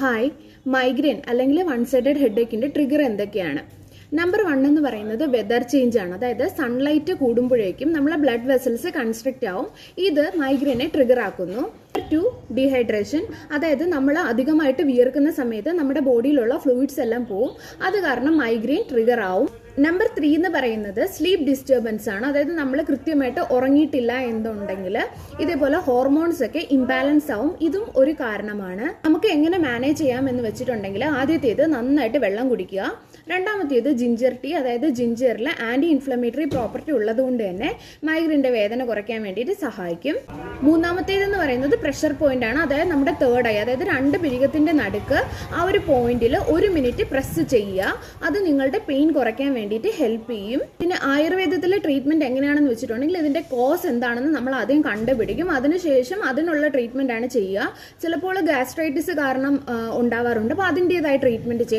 Hi migraine അല്ലെങ്കിൽ one sided ഹെഡേക്കിന്റെ trigger എന്തൊക്കെയാണ്? നമ്പർ വൺ എന്ന് പറയുന്നത് വെതർ ചേഞ്ച് ആണ്. അതായത് സൺലൈറ്റ് കൂടുമ്പോഴേക്കും നമ്മളെ ബ്ലഡ് വെസൽസ് കൺസ്ട്രക്റ്റ് ആവും. ഇത് മൈഗ്രെയിനെ ട്രിഗർ ആക്കുന്നു. ടു ഡീഹൈഡ്രേഷൻ അതായത് നമ്മൾ അധികമായിട്ട് വിയർക്കുന്ന സമയത്ത് നമ്മുടെ ബോഡിയിലുള്ള ഫ്ലൂയിഡ്സ് എല്ലാം പോവും. അത് കാരണം മൈഗ്രെയിൻ ട്രിഗർ ആവും. നമ്പർ ത്രീ എന്ന് പറയുന്നത് സ്ലീപ്പ് ഡിസ്റ്റർബൻസ് ആണ്. അതായത് നമ്മൾ കൃത്യമായിട്ട് ഉറങ്ങിയിട്ടില്ല എന്നുണ്ടെങ്കിൽ ഇതേപോലെ ഹോർമോൺസ് ഒക്കെ ഇംബാലൻസ് ആവും. ഇതും ഒരു കാരണമാണ്. നമുക്ക് എങ്ങനെ മാനേജ് ചെയ്യാം എന്ന് വെച്ചിട്ടുണ്ടെങ്കിൽ ആദ്യത്തേത് നന്നായിട്ട് വെള്ളം കുടിക്കുക. രണ്ടാമത്തേത് ജിഞ്ചർ ടീ അതായത് ജിഞ്ചറിൽ ആന്റി ഇൻഫ്ലമേറ്ററി പ്രോപ്പർട്ടി ഉള്ളത് കൊണ്ട് തന്നെ മൈഗ്രിന്റെ വേദന കുറയ്ക്കാൻ വേണ്ടിയിട്ട് സഹായിക്കും. മൂന്നാമത്തേത് എന്ന് പറയുന്നത് പ്രഷർ പോയിന്റ് ആണ്. അതായത് നമ്മുടെ തേർഡ് ഐ അതായത് രണ്ട് പിരികത്തിന്റെ നടുക്ക് ആ ഒരു പോയിന്റിൽ ഒരു മിനിറ്റ് പ്രസ് ചെയ്യുക. അത് നിങ്ങളുടെ പെയിൻ കുറയ്ക്കാൻ വേണ്ടിയിട്ട് ഹെൽപ്പ് ചെയ്യും. പിന്നെ ആയുർവേദത്തിലെ ട്രീറ്റ്മെന്റ് എങ്ങനെയാണെന്ന് വെച്ചിട്ടുണ്ടെങ്കിൽ ഇതിന്റെ കോസ് എന്താണെന്ന് നമ്മൾ ആദ്യം കണ്ടുപിടിക്കും. അതിനുശേഷം അതിനുള്ള ട്രീറ്റ്മെന്റ് ആണ് ചെയ്യുക. ചിലപ്പോൾ ഗ്യാസ്ട്രൈറ്റിസ് കാരണം ഉണ്ടാവാറുണ്ട്. അപ്പോൾ അതിന്റെതായ ട്രീറ്റ്മെന്റ് ചെയ്യും.